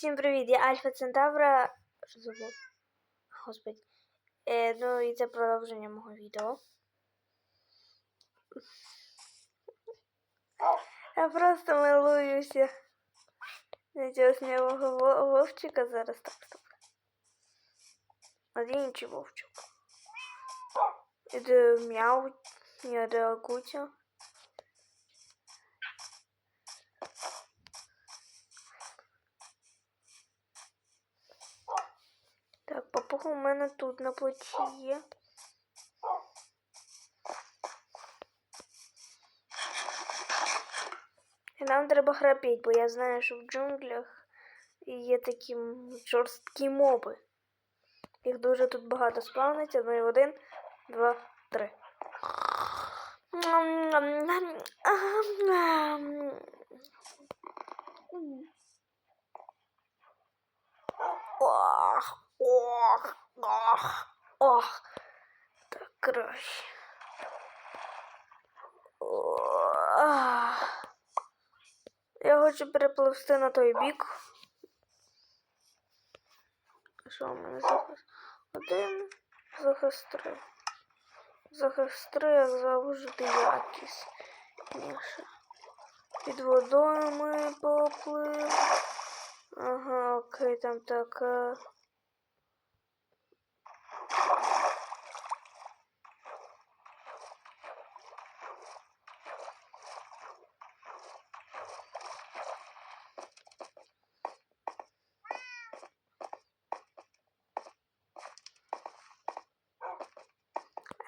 Всім привіт, я Альфа Центавра. Що забув? Господи. Е, ну і це продовження мого відео. Я просто милуюся. На цього смілого вовчика зараз так стоп. Один інший вовчик. Іде мяу, іде кутя. Так, у мене тут на плечі є. І нам треба храпіть, бо я знаю, що в джунглях є такі жорсткі моби. Їх дуже тут багато спавниться. Ну і один, два, три. Ох, ох, ох, ох. Так краще. Я хочу перепливсти на той бік. Що у мене захист? Один захист три. Захист три, як завжди, якість. Під водою ми поплив. Ага, окей, там така.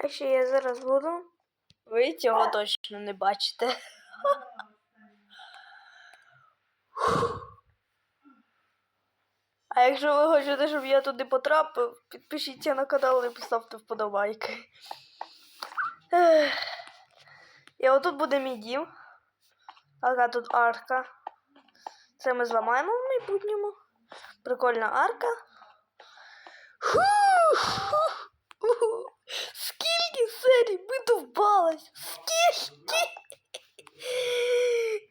А ще я зараз буду. Ви цього точно не бачите. А якщо ви хочете, щоб я туди потрапив, підпишіться на канал і поставте вподобайки. І отут буде мій дім. Ага, тут арка. Це ми зламаємо в майбутньому. Прикольна арка. Фух! Уху! Скільки серій ми довбалась? Скільки?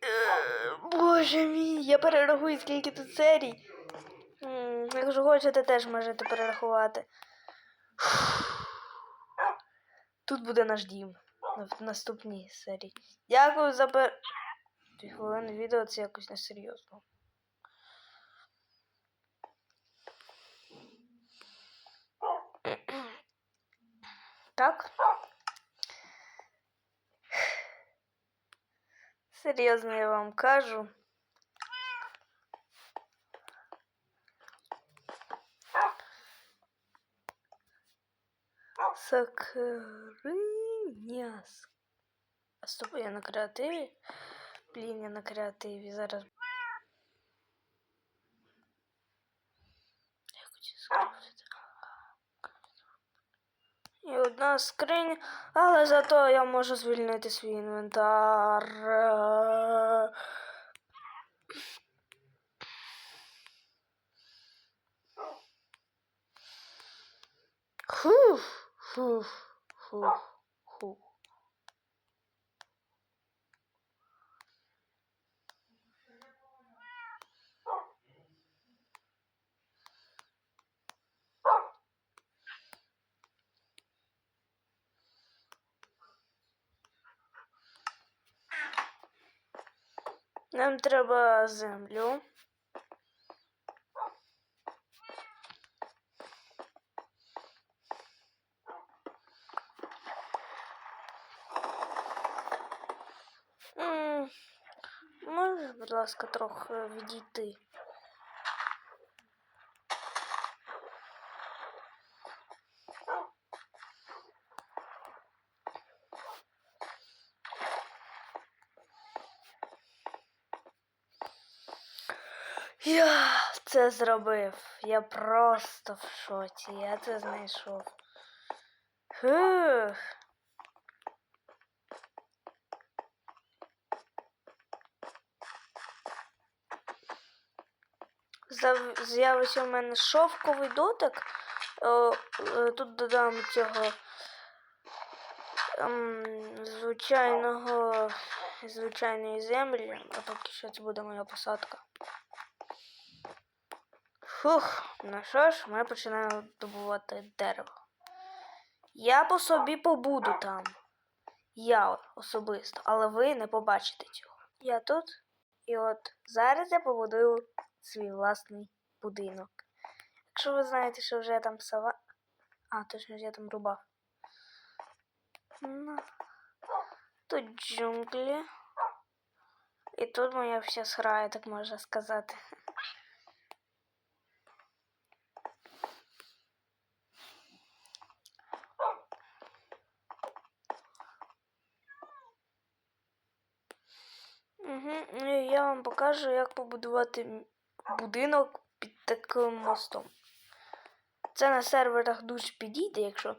Е, Боже мій, я перерахую, скільки тут серій. Якщо хочете, теж можете перерахувати. Тут буде наш дім в наступній серії. Дякую за пер... Дві хвилини відео це якось несерйозно. Так? Серйозно я вам кажу. Сакриня. А стоп, я на креативі? Блін, я на креативі зараз. Я хочу скрафтити. І одна скриня, але зато я можу звільнити свій інвентар. Фух, фух, фух. Нам треба землю. М, Можеш, будь ласка, трохи відійти. Це зробив. Я просто в шоці. Я це знайшов. Фух. З'явився у мене шовковий дотик. Е, Тут додам цього ем, звичайного звичайної землі, а поки що це буде моя посадка. Фух, ну що ж, ми починаємо добувати дерево. Я по собі побуду там. Я особисто, але ви не побачите цього. Я тут, і от зараз я побудую свій власний будинок. Якщо ви знаєте, що вже там сова. А, точно я там рубав. Ну, Тут джунглі. І тут моя вся сграя, так можна сказати. Угу. Я вам покажу, як побудувати будинок під таким мостом. Це на серверах дуже підійде, якщо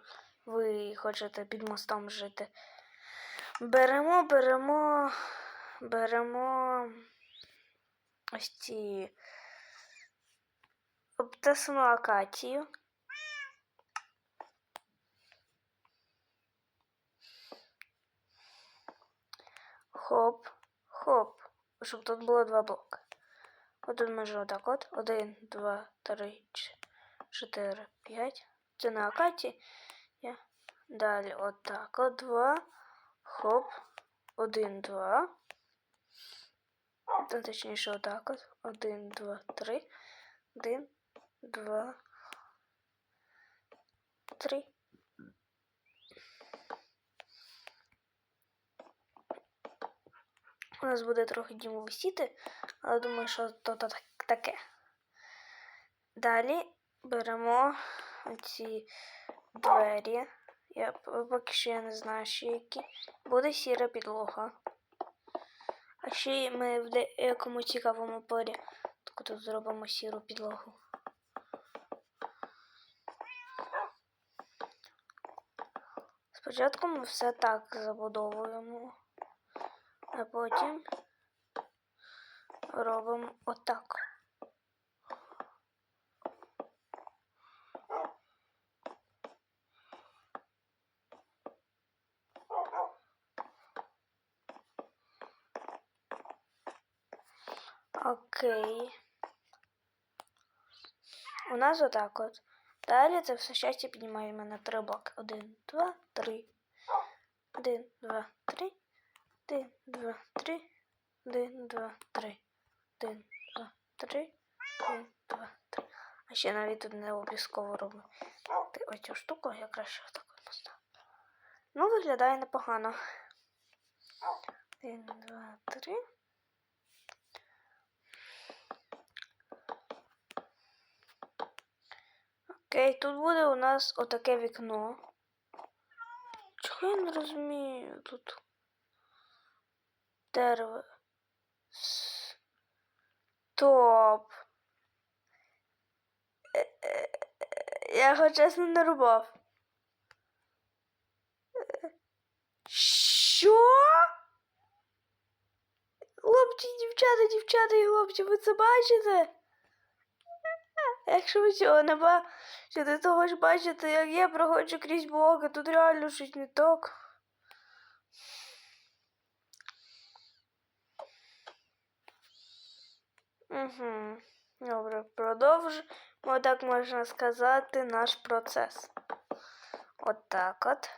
ви хочете під мостом жити. Беремо, беремо, беремо ось ці обтесану акацію. Хоп, хоп. Щоб тут було два блоки. Отут може отак от. Один, два, три, чотири, п'ять. Це на акаті. Я. Далі отак от два. Хоп. Один, два. Та точніше отак от. Один, два, три. Один, два, три. У нас буде трохи діму висіти, але думаю, що то, таке. Далі беремо ці двері. Я поки що я не знаю, ще які. Буде сіра підлога. А ще ми в деякому цікавому порядку тут зробимо сіру підлогу. Спочатку ми все так забудовуємо, а потім робимо отак. Окей. У нас отак от. Далі це все щастя піднімаємо на три блоки. Один, два, три. Один, два, три. Один, два, три. Один, два, три. Один, два, три. Один, два, три. А ще навіть тут не обов'язково робимо. Ти оцю штуку я краще так поставлю. Ну, виглядає непогано. Один, два, три. Окей, тут буде у нас отаке вікно. Чого я не розумію тут дерево. С- Топ. Е, е, е, Я його чесно не рубав. Що? Хлопці, дівчата, дівчата і хлопці, ви це бачите? Якщо ви цього не бачите, то хоч бачите, як я проходжу крізь блоки, тут реально щось не так. Угу. Добре, продовжимо, так можна сказати, наш процес. От так от.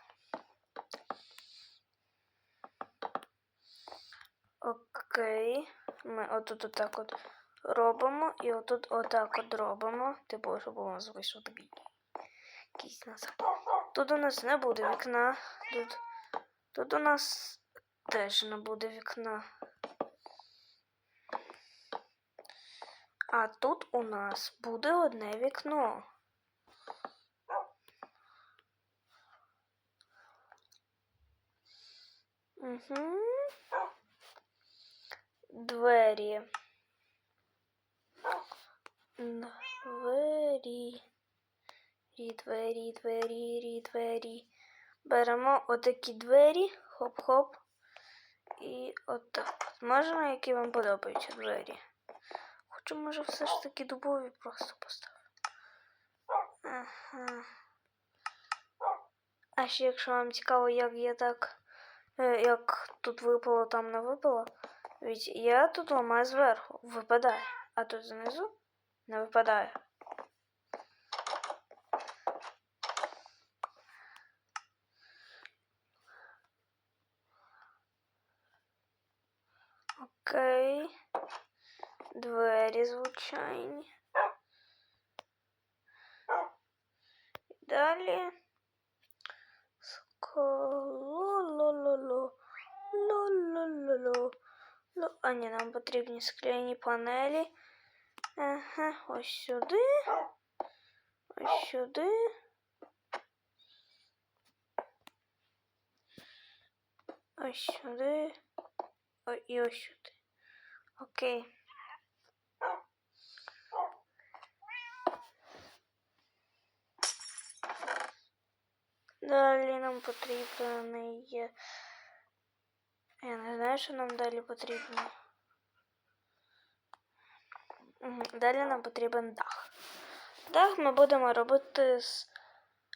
Окей. Ми отут отак от робимо і отут отак от робимо. Типу, щоб у нас вийшов такий якийсь назад. Тут у нас не буде вікна. Тут, тут у нас теж не буде вікна. А тут у нас буде одне вікно. Угу. Двері. Двері. Рі, двері, двері, рі, двері. Беремо отакі двері, хоп-хоп. І отак. Можна, які вам подобаються двері. Чи може все ж таки дубові просто поставити? Ага. А ще якщо вам цікаво, як я так, е, як тут випало, там не випало, Ведь я тут ламаю зверху, випадає, а тут знизу не випадає. Окей. Двері звичайні. Далі. Скололололо. Лолололо. Ло- А ні, нам потрібні скляні панелі. Ага, ось сюди. Ось сюди. Ось сюди. О, і ось сюди. Окей. Далі нам потрібен. Я не знаю, що нам далі потрібно. Далі нам потрібен дах. Дах ми будемо робити з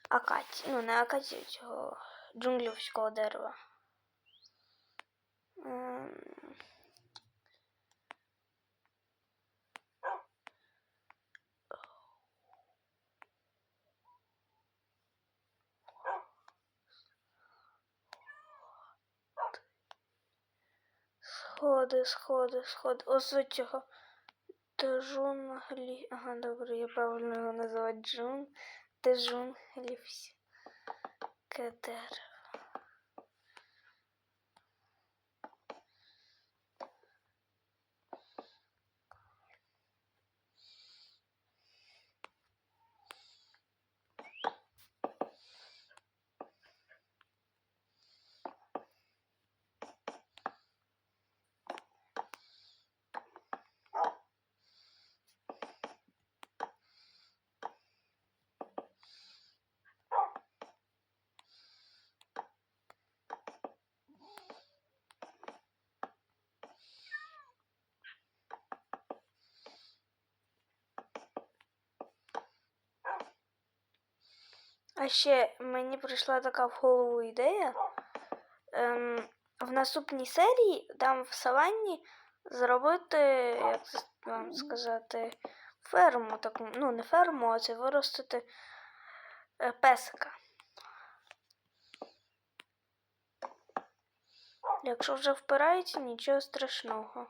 акації. Ну, не акації, цього джунглівського дерева. Ем, Сходи, сходи, сходи. Ось цього. Джунглі. Ага, добре, я правильно його називаю джун. Джунглівсь. дерево. А ще мені прийшла така в голову ідея. Ем, в наступній серії там в саванні зробити, як це вам сказати, ферму, таку, ну не ферму, а це виростити е, песика. Якщо вже впирається, нічого страшного.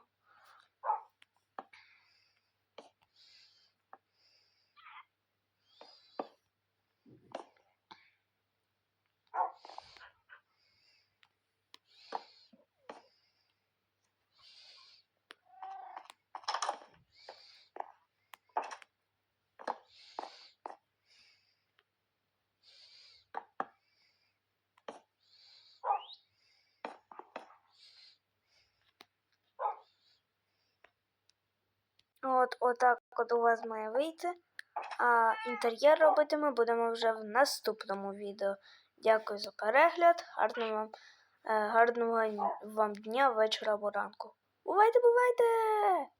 От отак от у вас має вийти. А інтер'єр робити ми будемо вже в наступному відео. Дякую за перегляд. Гарного вам, е, гарного вам дня, вечора або ранку. Бувайте, бувайте!